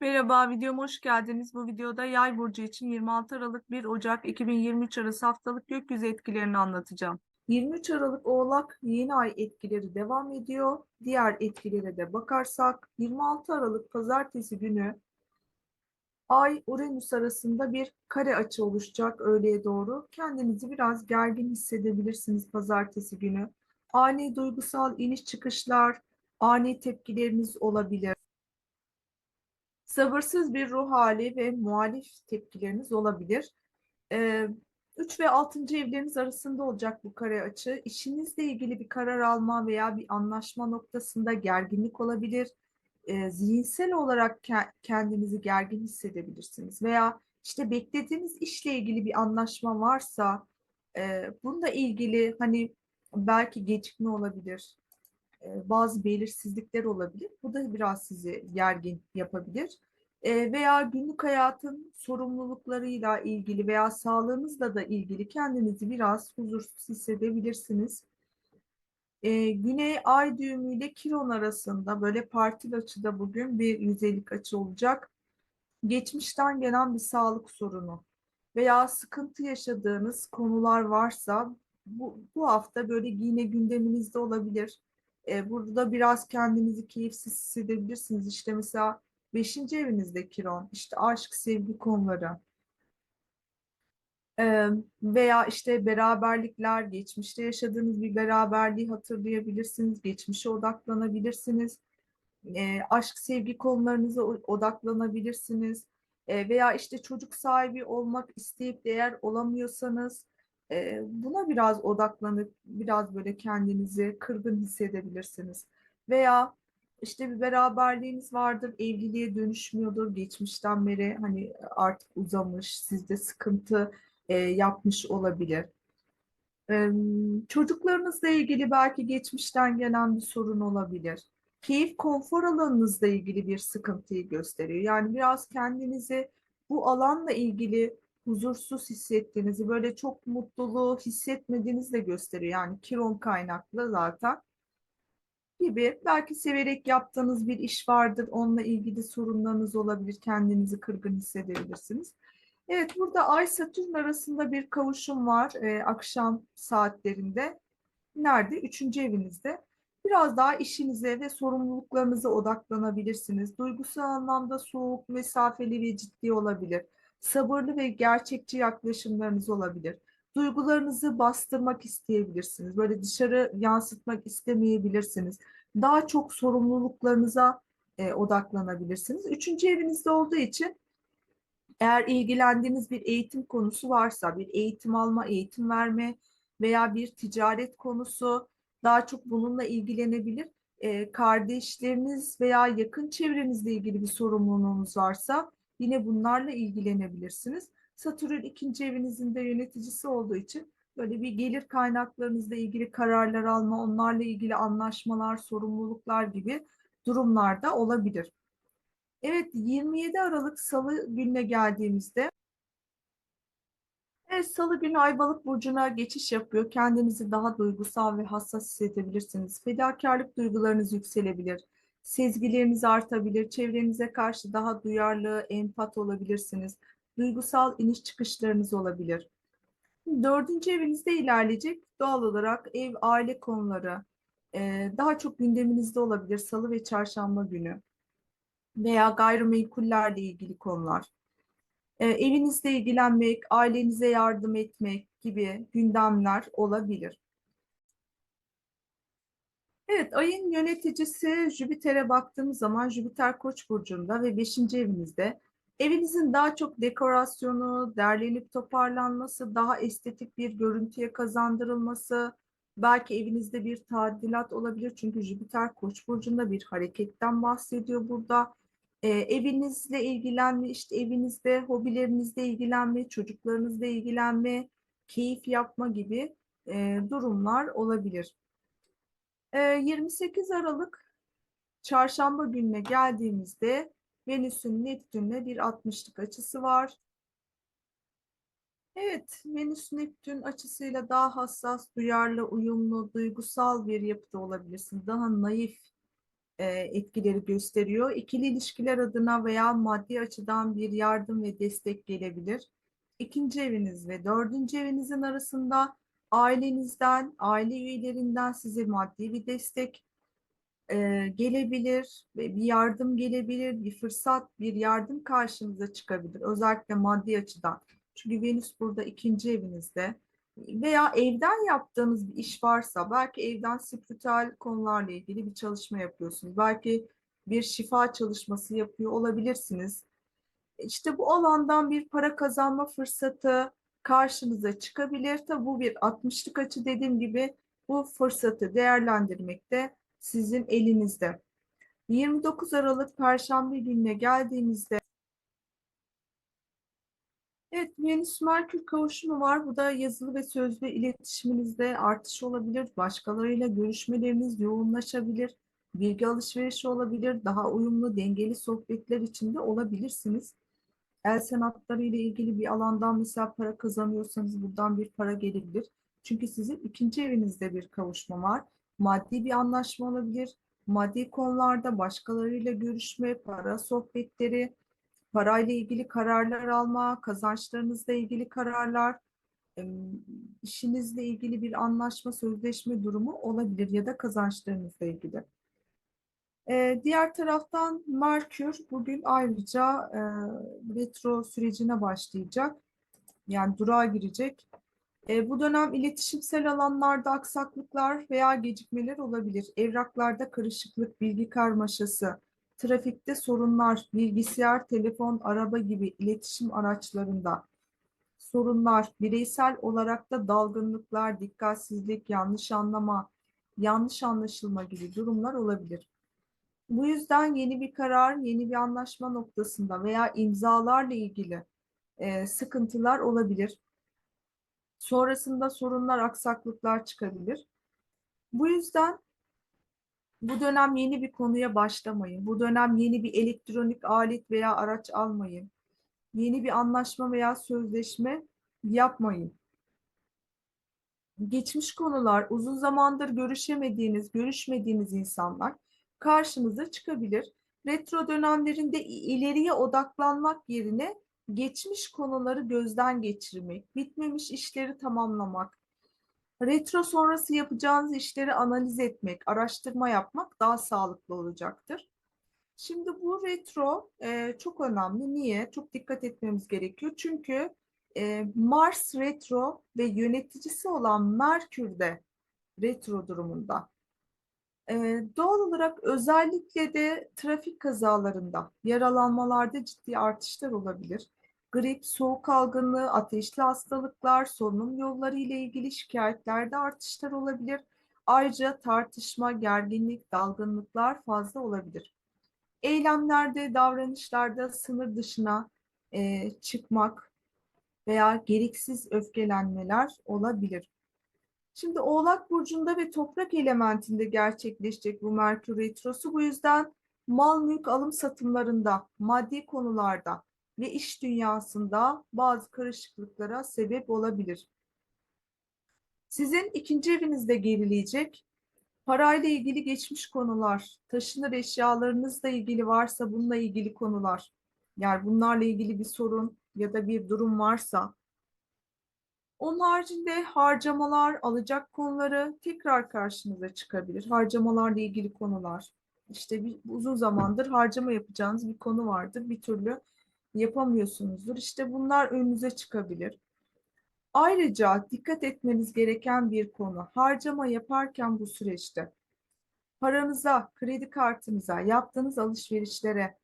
Merhaba, videoma hoş geldiniz. Bu videoda Yay burcu için 26 Aralık 1 Ocak 2023 arası haftalık gökyüzü etkilerini anlatacağım. 23 Aralık Oğlak yeni ay etkileri devam ediyor. Diğer etkilere de bakarsak 26 Aralık Pazartesi günü Ay Uranüs arasında bir kare açı oluşacak öğleye doğru. Kendinizi biraz gergin hissedebilirsiniz Pazartesi günü. Ani duygusal iniş çıkışlar, ani tepkileriniz olabilir sabırsız bir ruh hali ve muhalif tepkileriniz olabilir. Ee, 3 ve 6. evleriniz arasında olacak bu kare açı. İşinizle ilgili bir karar alma veya bir anlaşma noktasında gerginlik olabilir. Ee, zihinsel olarak ke- kendinizi gergin hissedebilirsiniz. Veya işte beklediğiniz işle ilgili bir anlaşma varsa e, bununla ilgili hani belki gecikme olabilir. e, bazı belirsizlikler olabilir. Bu da biraz sizi gergin yapabilir. E, veya günlük hayatın sorumluluklarıyla ilgili veya sağlığınızla da ilgili kendinizi biraz huzursuz hissedebilirsiniz. E, Güney Ay düğümü ile Kiron arasında böyle partil açıda bugün bir yüzeylik açı olacak. Geçmişten gelen bir sağlık sorunu veya sıkıntı yaşadığınız konular varsa bu, bu hafta böyle yine gündeminizde olabilir. E, burada biraz kendinizi keyifsiz hissedebilirsiniz. İşte mesela Beşinci evinizde Kiron, işte aşk, sevgi konuları. Ee, veya işte beraberlikler, geçmişte yaşadığınız bir beraberliği hatırlayabilirsiniz, geçmişe odaklanabilirsiniz, Ee, aşk, sevgi konularınıza odaklanabilirsiniz. Ee, veya işte çocuk sahibi olmak isteyip de eğer olamıyorsanız e, buna biraz odaklanıp biraz böyle kendinizi kırgın hissedebilirsiniz. Veya işte bir beraberliğiniz vardır, evliliğe dönüşmüyordur geçmişten beri hani artık uzamış, sizde sıkıntı e, yapmış olabilir. E, çocuklarınızla ilgili belki geçmişten gelen bir sorun olabilir. Keyif, konfor alanınızla ilgili bir sıkıntıyı gösteriyor. Yani biraz kendinizi bu alanla ilgili huzursuz hissettiğinizi, böyle çok mutluluğu hissetmediğinizi de gösteriyor. Yani kiron kaynaklı zaten gibi. Belki severek yaptığınız bir iş vardır. Onunla ilgili sorunlarınız olabilir. Kendinizi kırgın hissedebilirsiniz. Evet, burada Ay Satürn arasında bir kavuşum var e, akşam saatlerinde. Nerede? Üçüncü evinizde. Biraz daha işinize ve sorumluluklarınıza odaklanabilirsiniz. Duygusal anlamda soğuk, mesafeli ve ciddi olabilir. Sabırlı ve gerçekçi yaklaşımlarınız olabilir. Duygularınızı bastırmak isteyebilirsiniz. Böyle dışarı yansıtmak istemeyebilirsiniz. Daha çok sorumluluklarınıza e, odaklanabilirsiniz. Üçüncü evinizde olduğu için eğer ilgilendiğiniz bir eğitim konusu varsa, bir eğitim alma, eğitim verme veya bir ticaret konusu daha çok bununla ilgilenebilir. Ee, kardeşleriniz veya yakın çevrenizle ilgili bir sorumluluğunuz varsa yine bunlarla ilgilenebilirsiniz. Satürn ikinci evinizin de yöneticisi olduğu için böyle bir gelir kaynaklarınızla ilgili kararlar alma, onlarla ilgili anlaşmalar, sorumluluklar gibi durumlarda olabilir. Evet, 27 Aralık Salı gününe geldiğimizde evet, Salı günü Ayvalık burcuna geçiş yapıyor. Kendinizi daha duygusal ve hassas hissedebilirsiniz. Fedakarlık duygularınız yükselebilir. Sezgileriniz artabilir. Çevrenize karşı daha duyarlı, empat olabilirsiniz. Duygusal iniş çıkışlarınız olabilir. Dördüncü evinizde ilerleyecek. Doğal olarak ev, aile konuları e, daha çok gündeminizde olabilir. Salı ve çarşamba günü veya gayrimenkullerle ilgili konular. E, evinizle ilgilenmek, ailenize yardım etmek gibi gündemler olabilir. Evet, ayın yöneticisi Jüpiter'e baktığımız zaman Jüpiter Koç burcunda ve 5. evinizde. Evinizin daha çok dekorasyonu, derlenip toparlanması, daha estetik bir görüntüye kazandırılması, belki evinizde bir tadilat olabilir. Çünkü Jüpiter Koç burcunda bir hareketten bahsediyor burada. E, evinizle ilgilenme, işte evinizde hobilerinizle ilgilenme, çocuklarınızla ilgilenme, keyif yapma gibi e, durumlar olabilir. E, 28 Aralık çarşamba gününe geldiğimizde Venüs'ün Neptün'le bir 60'lık açısı var. Evet, Venüs Neptün açısıyla daha hassas, duyarlı, uyumlu, duygusal bir yapıda olabilirsin. Daha naif e, etkileri gösteriyor. İkili ilişkiler adına veya maddi açıdan bir yardım ve destek gelebilir. İkinci eviniz ve dördüncü evinizin arasında ailenizden, aile üyelerinden size maddi bir destek e, gelebilir, bir yardım gelebilir, bir fırsat, bir yardım karşınıza çıkabilir. Özellikle maddi açıdan. Çünkü Venüs burada ikinci evinizde veya evden yaptığınız bir iş varsa belki evden spiritüel konularla ilgili bir çalışma yapıyorsunuz. Belki bir şifa çalışması yapıyor olabilirsiniz. İşte bu alandan bir para kazanma fırsatı karşınıza çıkabilir. Tabi bu bir 60'lık açı dediğim gibi bu fırsatı değerlendirmek de sizin elinizde. 29 Aralık Perşembe gününe geldiğimizde Evet, Venüs-Merkür kavuşumu var. Bu da yazılı ve sözlü iletişiminizde artış olabilir. Başkalarıyla görüşmeleriniz yoğunlaşabilir. Bilgi alışverişi olabilir. Daha uyumlu, dengeli sohbetler içinde olabilirsiniz. El sanatları ile ilgili bir alandan mesela para kazanıyorsanız buradan bir para gelebilir. Çünkü sizin ikinci evinizde bir kavuşma var. Maddi bir anlaşma olabilir. Maddi konularda başkalarıyla görüşme, para sohbetleri, parayla ilgili kararlar alma, kazançlarınızla ilgili kararlar, işinizle ilgili bir anlaşma, sözleşme durumu olabilir ya da kazançlarınızla ilgili. Diğer taraftan Merkür bugün ayrıca retro sürecine başlayacak. Yani durağa girecek. E, bu dönem iletişimsel alanlarda aksaklıklar veya gecikmeler olabilir. Evraklarda karışıklık, bilgi karmaşası, trafikte sorunlar, bilgisayar, telefon, araba gibi iletişim araçlarında sorunlar, bireysel olarak da dalgınlıklar, dikkatsizlik, yanlış anlama, yanlış anlaşılma gibi durumlar olabilir. Bu yüzden yeni bir karar, yeni bir anlaşma noktasında veya imzalarla ilgili e, sıkıntılar olabilir. Sonrasında sorunlar, aksaklıklar çıkabilir. Bu yüzden bu dönem yeni bir konuya başlamayın. Bu dönem yeni bir elektronik alet veya araç almayın. Yeni bir anlaşma veya sözleşme yapmayın. Geçmiş konular, uzun zamandır görüşemediğiniz, görüşmediğiniz insanlar karşınıza çıkabilir. Retro dönemlerinde ileriye odaklanmak yerine geçmiş konuları gözden geçirmek, bitmemiş işleri tamamlamak, retro sonrası yapacağınız işleri analiz etmek, araştırma yapmak daha sağlıklı olacaktır. Şimdi bu retro e, çok önemli. Niye? Çok dikkat etmemiz gerekiyor. Çünkü e, Mars retro ve yöneticisi olan Merkür de retro durumunda. Ee, doğal olarak özellikle de trafik kazalarında, yaralanmalarda ciddi artışlar olabilir. Grip, soğuk algınlığı, ateşli hastalıklar, solunum yolları ile ilgili şikayetlerde artışlar olabilir. Ayrıca tartışma, gerginlik, dalgınlıklar fazla olabilir. Eylemlerde, davranışlarda sınır dışına e, çıkmak veya gereksiz öfkelenmeler olabilir. Şimdi Oğlak Burcu'nda ve toprak elementinde gerçekleşecek bu Merkür Retrosu. Bu yüzden mal mülk alım satımlarında, maddi konularda ve iş dünyasında bazı karışıklıklara sebep olabilir. Sizin ikinci evinizde gerileyecek. Parayla ilgili geçmiş konular, taşınır eşyalarınızla ilgili varsa bununla ilgili konular, yani bunlarla ilgili bir sorun ya da bir durum varsa onun haricinde harcamalar, alacak konuları tekrar karşınıza çıkabilir. Harcamalarla ilgili konular. İşte bir, uzun zamandır harcama yapacağınız bir konu vardır. Bir türlü yapamıyorsunuzdur. İşte bunlar önünüze çıkabilir. Ayrıca dikkat etmeniz gereken bir konu. Harcama yaparken bu süreçte paranıza, kredi kartınıza, yaptığınız alışverişlere,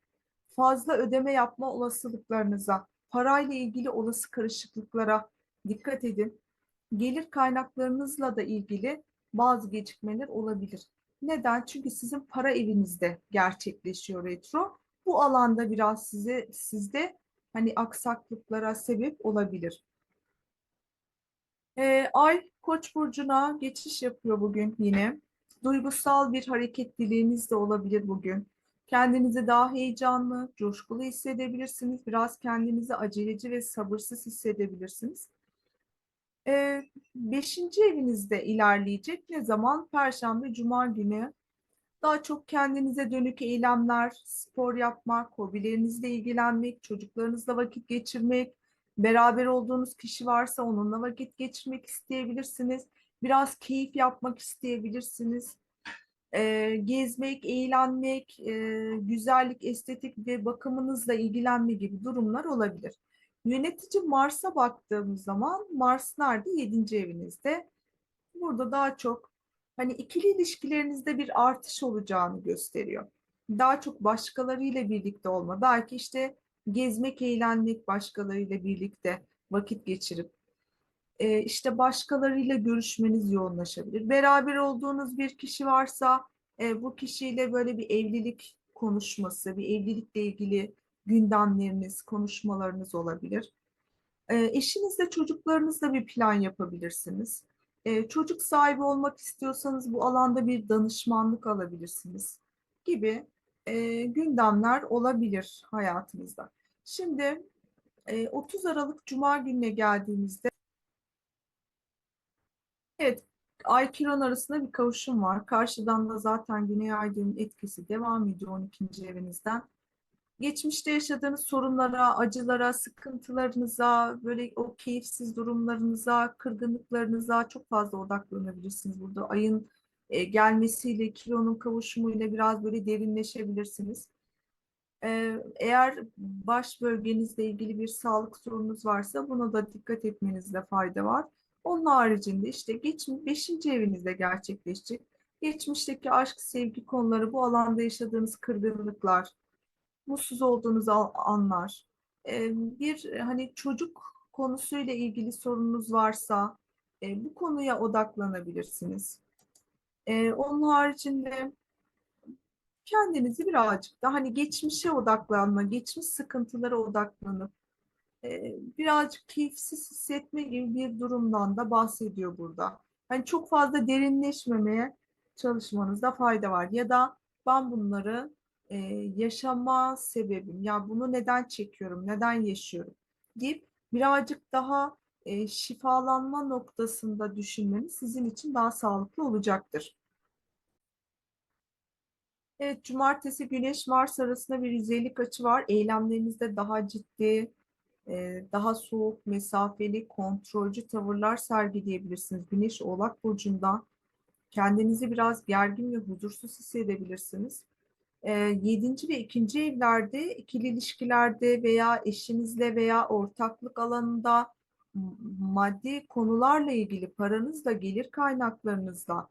fazla ödeme yapma olasılıklarınıza, parayla ilgili olası karışıklıklara dikkat edin. Gelir kaynaklarınızla da ilgili bazı gecikmeler olabilir. Neden? Çünkü sizin para evinizde gerçekleşiyor retro. Bu alanda biraz size sizde hani aksaklıklara sebep olabilir. Ee, Ay Koç burcuna geçiş yapıyor bugün yine. Duygusal bir hareketliliğiniz de olabilir bugün. Kendinizi daha heyecanlı, coşkulu hissedebilirsiniz. Biraz kendinizi aceleci ve sabırsız hissedebilirsiniz. Beşinci evinizde ilerleyecek. Ne zaman? Perşembe, Cuma günü. Daha çok kendinize dönük eylemler, spor yapmak, hobilerinizle ilgilenmek, çocuklarınızla vakit geçirmek, beraber olduğunuz kişi varsa onunla vakit geçirmek isteyebilirsiniz. Biraz keyif yapmak isteyebilirsiniz. Ee, gezmek, eğlenmek, e, güzellik, estetik ve bakımınızla ilgilenme gibi durumlar olabilir. Yönetici Mars'a baktığımız zaman Mars nerede? Yedinci evinizde. Burada daha çok hani ikili ilişkilerinizde bir artış olacağını gösteriyor. Daha çok başkalarıyla birlikte olma. Belki işte gezmek, eğlenmek başkalarıyla birlikte vakit geçirip e, işte başkalarıyla görüşmeniz yoğunlaşabilir. Beraber olduğunuz bir kişi varsa e, bu kişiyle böyle bir evlilik konuşması, bir evlilikle ilgili gündemleriniz, konuşmalarınız olabilir. E, eşinizle, çocuklarınızla bir plan yapabilirsiniz. E, çocuk sahibi olmak istiyorsanız bu alanda bir danışmanlık alabilirsiniz gibi e, gündemler olabilir hayatınızda. Şimdi e, 30 Aralık Cuma gününe geldiğimizde evet Ay Kiron arasında bir kavuşum var. Karşıdan da zaten Güney Ay düğümün etkisi devam ediyor 12. evinizden geçmişte yaşadığınız sorunlara, acılara, sıkıntılarınıza, böyle o keyifsiz durumlarınıza, kırgınlıklarınıza çok fazla odaklanabilirsiniz. Burada ayın e, gelmesiyle, kilonun kavuşumuyla biraz böyle derinleşebilirsiniz. E, eğer baş bölgenizle ilgili bir sağlık sorununuz varsa buna da dikkat etmenizde fayda var. Onun haricinde işte geç, 5. evinizde gerçekleşecek. Geçmişteki aşk, sevgi konuları, bu alanda yaşadığınız kırgınlıklar, mutsuz olduğunuz anlar, bir e, hani çocuk konusuyla ilgili sorununuz varsa e, bu konuya odaklanabilirsiniz. E, onun haricinde kendinizi birazcık da hani geçmişe odaklanma, geçmiş sıkıntılara odaklanıp birazcık keyifsiz hissetme gibi bir durumdan da bahsediyor burada. Hani çok fazla derinleşmemeye çalışmanızda fayda var. Ya da ben bunları e, yaşama sebebim, ya bunu neden çekiyorum, neden yaşıyorum deyip birazcık daha e, şifalanma noktasında düşünmeniz sizin için daha sağlıklı olacaktır. Evet, cumartesi Güneş Mars arasında bir yüzeylik açı var. Eylemlerinizde daha ciddi, e, daha soğuk, mesafeli, kontrolcü tavırlar sergileyebilirsiniz. Güneş Oğlak Burcu'nda kendinizi biraz gergin ve huzursuz hissedebilirsiniz. E, yedinci ve ikinci evlerde, ikili ilişkilerde veya eşinizle veya ortaklık alanında maddi konularla ilgili paranızla, gelir kaynaklarınızla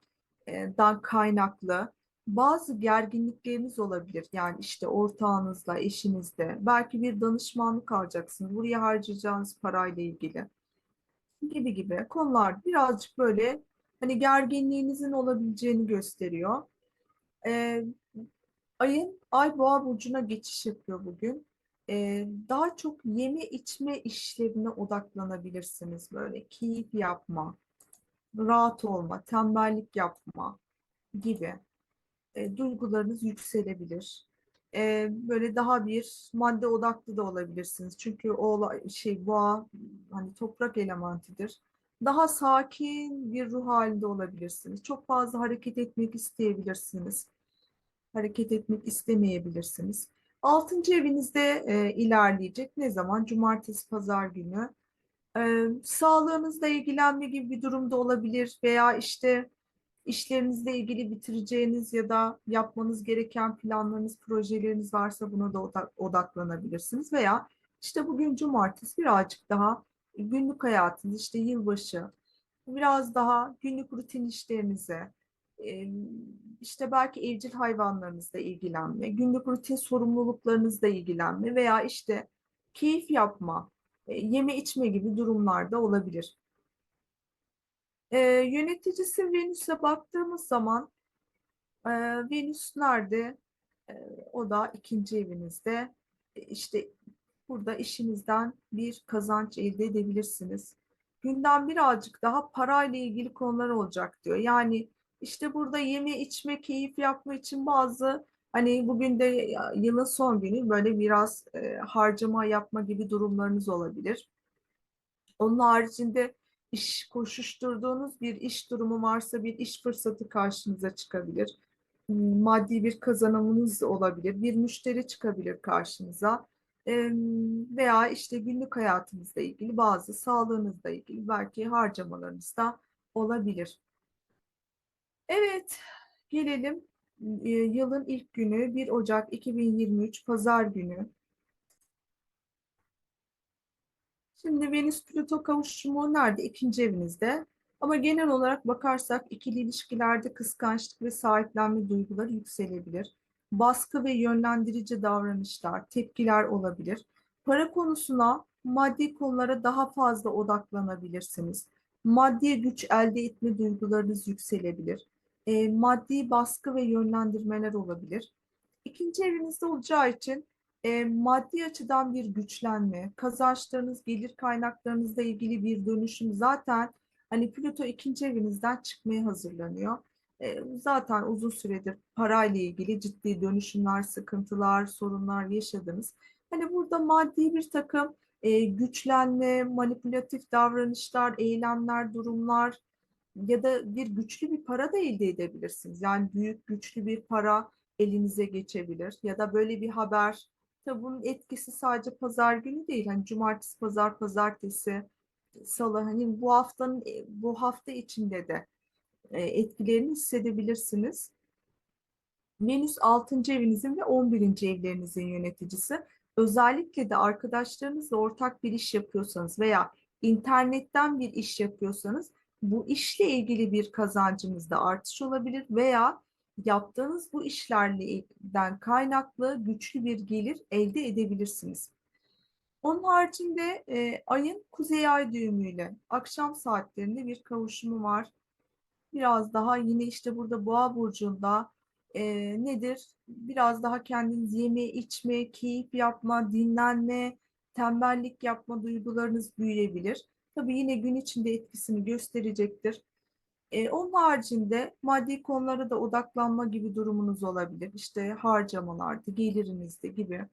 dan kaynaklı bazı gerginlikleriniz olabilir. Yani işte ortağınızla, eşinizle. Belki bir danışmanlık alacaksınız. Buraya harcayacağınız parayla ilgili gibi gibi konular birazcık böyle hani gerginliğinizin olabileceğini gösteriyor. Ee, ayın Ay Boğa burcuna geçiş yapıyor bugün. Ee, daha çok yeme içme işlerine odaklanabilirsiniz böyle keyif yapma, rahat olma, tembellik yapma gibi e, duygularınız yükselebilir. E, böyle daha bir madde odaklı da olabilirsiniz. Çünkü o şey boğa hani toprak elementidir. Daha sakin bir ruh halinde olabilirsiniz. Çok fazla hareket etmek isteyebilirsiniz. Hareket etmek istemeyebilirsiniz. Altıncı evinizde e, ilerleyecek. Ne zaman? Cumartesi, pazar günü. E, sağlığınızla ilgilenme gibi bir durumda olabilir veya işte işlerinizle ilgili bitireceğiniz ya da yapmanız gereken planlarınız, projeleriniz varsa buna da odak- odaklanabilirsiniz. Veya işte bugün cumartesi birazcık daha günlük hayatınız, işte yılbaşı, biraz daha günlük rutin işlerinize, işte belki evcil hayvanlarınızla ilgilenme, günlük rutin sorumluluklarınızla ilgilenme veya işte keyif yapma, yeme içme gibi durumlarda olabilir. E, yöneticisi Venüs'e baktığımız zaman e, Venüs nerede? E, o da ikinci evinizde. E, işte burada işinizden bir kazanç elde edebilirsiniz. Gündem birazcık daha parayla ilgili konular olacak diyor. Yani işte burada yeme içme, keyif yapma için bazı hani bugün de yılın son günü böyle biraz e, harcama yapma gibi durumlarınız olabilir. Onun haricinde iş koşuşturduğunuz bir iş durumu varsa bir iş fırsatı karşınıza çıkabilir. m, maddi bir kazanımınız olabilir, bir müşteri çıkabilir karşınıza Em, veya işte günlük hayatınızla ilgili bazı sağlığınızla ilgili belki harcamalarınız da olabilir. Evet, gelelim e, yılın ilk günü 1 Ocak 2023 Pazar günü. Şimdi Venüs Plüto kavuşumu nerede? İkinci evinizde. Ama genel olarak bakarsak ikili ilişkilerde kıskançlık ve sahiplenme duyguları yükselebilir. Baskı ve yönlendirici davranışlar, tepkiler olabilir. Para konusuna, maddi konulara daha fazla odaklanabilirsiniz. Maddi güç elde etme duygularınız yükselebilir. E, maddi baskı ve yönlendirmeler olabilir. İkinci evinizde olacağı için e, maddi açıdan bir güçlenme, kazançlarınız, gelir kaynaklarınızla ilgili bir dönüşüm zaten hani Plüto ikinci evinizden çıkmaya hazırlanıyor. E, zaten uzun süredir parayla ilgili ciddi dönüşümler, sıkıntılar, sorunlar yaşadınız. Hani burada maddi bir takım e, güçlenme, manipülatif davranışlar, eylemler, durumlar ya da bir güçlü bir para da elde edebilirsiniz. Yani büyük güçlü bir para elinize geçebilir ya da böyle bir haber Tabii bunun etkisi sadece pazar günü değil. Hani cumartesi, pazar, pazartesi, salı hani bu haftanın e, bu hafta içinde de e, etkilerini hissedebilirsiniz. Venüs 6. evinizin ve 11. evlerinizin yöneticisi. Özellikle de arkadaşlarınızla ortak bir iş yapıyorsanız veya internetten bir iş yapıyorsanız bu işle ilgili bir kazancınızda artış olabilir veya yaptığınız bu işlerden kaynaklı güçlü bir gelir elde edebilirsiniz. Onun haricinde e, ayın kuzey ay düğümüyle akşam saatlerinde bir kavuşumu var. Biraz daha yine işte burada boğa burcunda e, nedir? Biraz daha kendiniz yeme, içme, keyif yapma, dinlenme, tembellik yapma duygularınız büyüyebilir. Tabii yine gün içinde etkisini gösterecektir. E, onun haricinde maddi konulara da odaklanma gibi durumunuz olabilir. İşte harcamalarda, gelirinizde gibi.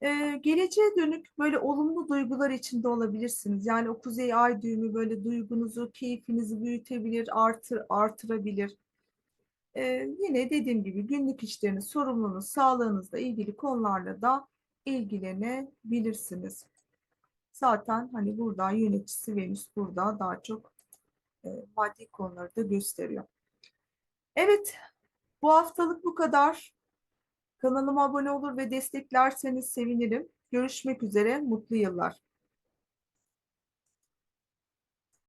E, geleceğe dönük böyle olumlu duygular içinde olabilirsiniz. Yani o kuzey ay düğümü böyle duygunuzu, keyfinizi büyütebilir, artır, artırabilir. E, yine dediğim gibi günlük işleriniz, sorumluluğunuz, sağlığınızla ilgili konularla da ilgilenebilirsiniz. Zaten hani burada yöneticisi Venüs burada daha çok e, maddi konuları da gösteriyor. Evet, bu haftalık bu kadar. Kanalıma abone olur ve desteklerseniz sevinirim. Görüşmek üzere, mutlu yıllar.